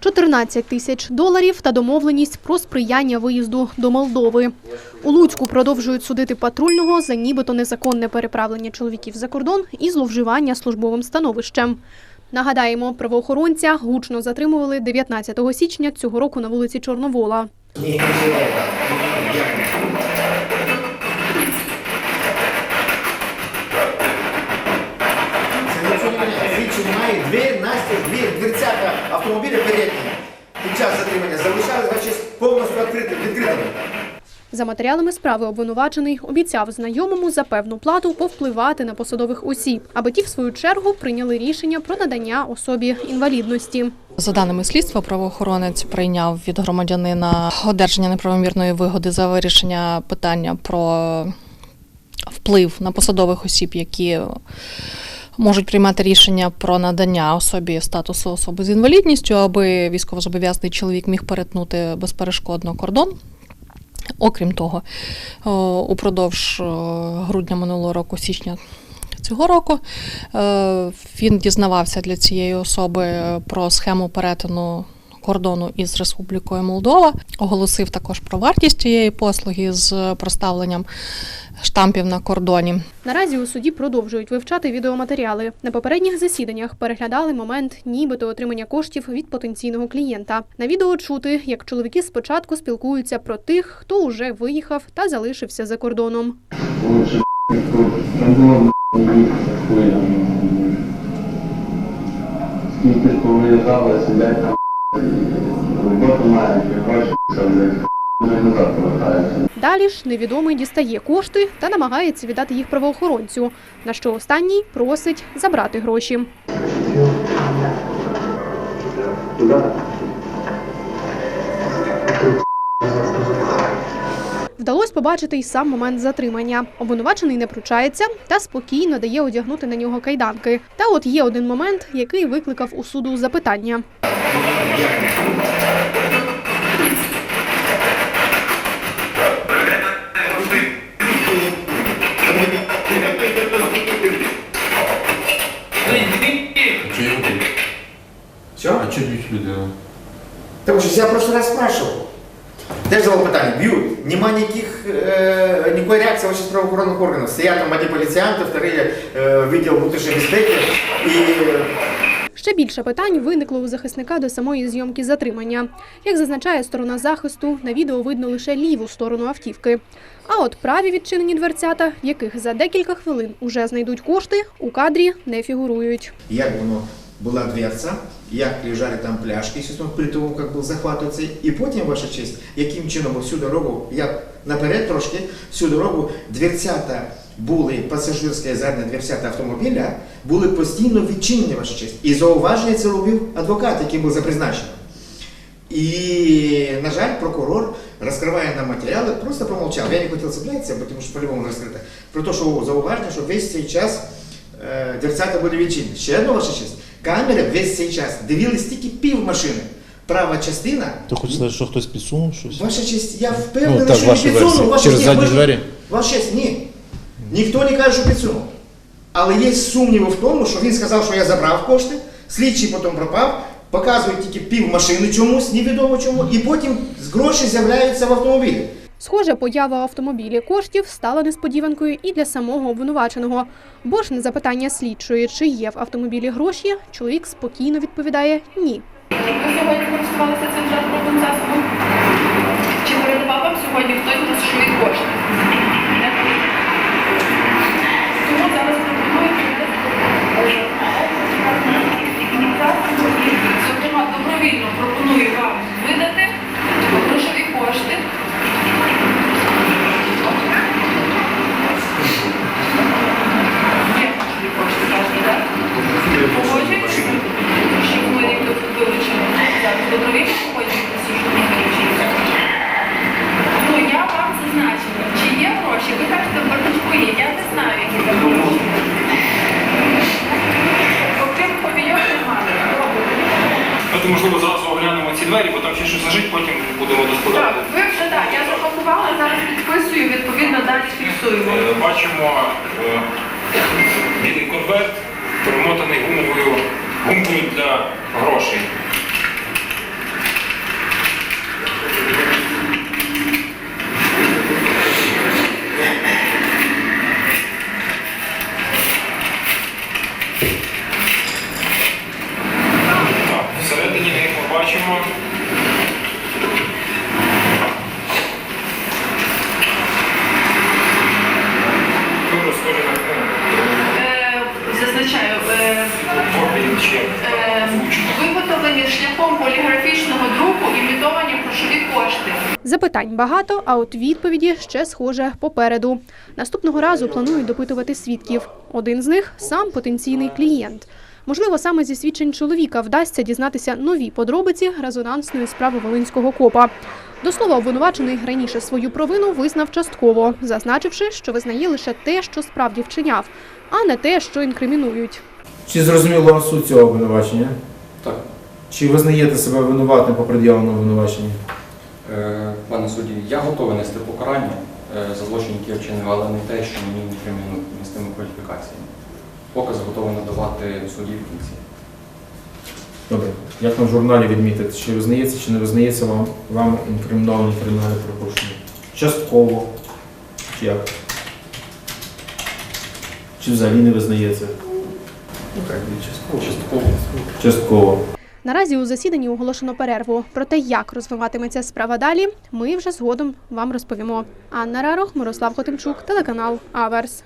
14 тисяч доларів та домовленість про сприяння виїзду до Молдови. У Луцьку продовжують судити патрульного за нібито незаконне переправлення чоловіків за кордон і зловживання службовим становищем. Нагадаємо, правоохоронця гучно затримували 19 січня цього року на вулиці Чорновола. Це нічого має дві Настя, дві дверцята автомобіля передні. Під час затримання залишались ваші повністю відкрити- відкритими. За матеріалами справи обвинувачений обіцяв знайомому за певну плату повпливати на посадових осіб, аби ті, в свою чергу, прийняли рішення про надання особі інвалідності. За даними слідства, правоохоронець прийняв від громадянина одержання неправомірної вигоди за вирішення питання про вплив на посадових осіб, які можуть приймати рішення про надання особі статусу особи з інвалідністю, аби військовозобов'язаний чоловік міг перетнути безперешкодно кордон. Окрім того, упродовж грудня минулого року, січня цього року, е, він дізнавався для цієї особи е, про схему перетину кордону із Республікою Молдова, оголосив також про вартість цієї послуги з проставленням штампів на кордоні. Наразі у суді продовжують вивчати відеоматеріали. На попередніх засіданнях переглядали момент нібито отримання коштів від потенційного клієнта. На відео чути, як чоловіки спочатку спілкуються про тих, хто уже виїхав та залишився за кордоном. Скільки повиїжджали, сидять там, Далі ж невідомий дістає кошти та намагається віддати їх правоохоронцю, на що останній просить забрати гроші. Вдалося побачити й сам момент затримання. Обвинувачений не пручається та спокійно дає одягнути на нього кайданки. Та от є один момент, який викликав у суду запитання. Все? А что бьют людей? Тому що я в прошлый раз спрашивал. Теж задал питання, б'ють, нема ніяких, е, ніякої реакції ваших правоохоронних органів. Стоять там одні поліціянти, вторі е, відділ внутрішньої безпеки. І Ще більше питань виникло у захисника до самої зйомки затримання. Як зазначає сторона захисту, на відео видно лише ліву сторону автівки. А от праві відчинені дверцята, в яких за декілька хвилин уже знайдуть кошти, у кадрі не фігурують. як воно була дверця, як лежали там пляшки, при тому, як був захват оцей. І потім, ваша честь, яким чином всю дорогу, я наперед трошки, всю дорогу дверцята були, пасажирська і задня дверцята автомобіля, були постійно відчинені, ваша честь. І зауваження це робив адвокат, який був за призначенням. І, на жаль, прокурор, розкриває нам матеріали, просто промовчав. Я не хотів цеплятися, тому що по-любому розкрите. Про те, що зауваження, що весь цей час е, дверцята були відчинені. Ще одна ваша честь. Камери весь цей час дивились тільки пів машини. Права частина. Ти хочеш сказати, що хтось підсунув щось? Ваша честь, я впевнений, Ну, так, що не ваша підсунув. версія. Ваша Через честь, задні ви двері? Ваша честь, ні. Ніхто не каже, що підсунув. Але є сумніви в тому, що він сказав, що я забрав кошти, слідчий потім пропав, показують тільки пів машини чомусь, невідомо чому, і потім з гроші з'являються в автомобілі. Схоже, поява в автомобілі коштів стала несподіванкою і для самого обвинуваченого. Бо ж на запитання слідчої, чи є в автомобілі гроші, чоловік спокійно відповідає ні. Ви сьогодні користувалися цим транспортним засобом? Чи передавав вам сьогодні хтось грошові кошти? Не? Тому зараз пропоную привести зокрема, добровільно пропоную вам видати грошові кошти. Є грошові кошти, кажете, так? Погоджуєтеся? Щоб ми їх тут вилучили. Зараз добровільно погоджуєтеся, щоб ми вилучили? Ну, я вам зазначила, чи є гроші, ви кажете, в бардачку є, я не знаю, які там гроші. Окрім копійок немає. Давайте, можливо, зараз оглянемо щось лежить, потім будемо Так, ви вже так, я запакувала, зараз підписую, відповідно далі фіксуємо. Е, Бачимо е, білий конверт, перемотаний гумовою гумкою для грошей. Шляхом поліграфічного друку імітовані грошові кошти. Запитань багато, а от відповіді ще схоже попереду. Наступного разу планують допитувати свідків. Один з них сам потенційний клієнт. Можливо, саме зі свідчень чоловіка вдасться дізнатися нові подробиці резонансної справи волинського копа. До слова, обвинувачений раніше свою провину визнав частково, зазначивши, що визнає лише те, що справді вчиняв, а не те, що інкримінують. Чи зрозуміло вам суть цього обвинувачення? Так, Чи визнаєте себе винуватим по пред'явленому обвинуваченню? е, пане судді, я готовий нести покарання е, за злочин, який я вчинив, але не те, що мені інкримінують з тими кваліфікаціями. Показ готовий надавати судді в кінці. Добре. Як там в журналі відмітити, чи визнається, чи не визнається вам, вам інкриміновані кримінальне правопорушення? Частково. Чи як? Чи взагалі не визнається? Частково. Частково. Наразі у засіданні оголошено перерву. Про те, як розвиватиметься справа далі, ми вже згодом вам розповімо. Анна Рарох, Мирослав Хотимчук, телеканал Аверс.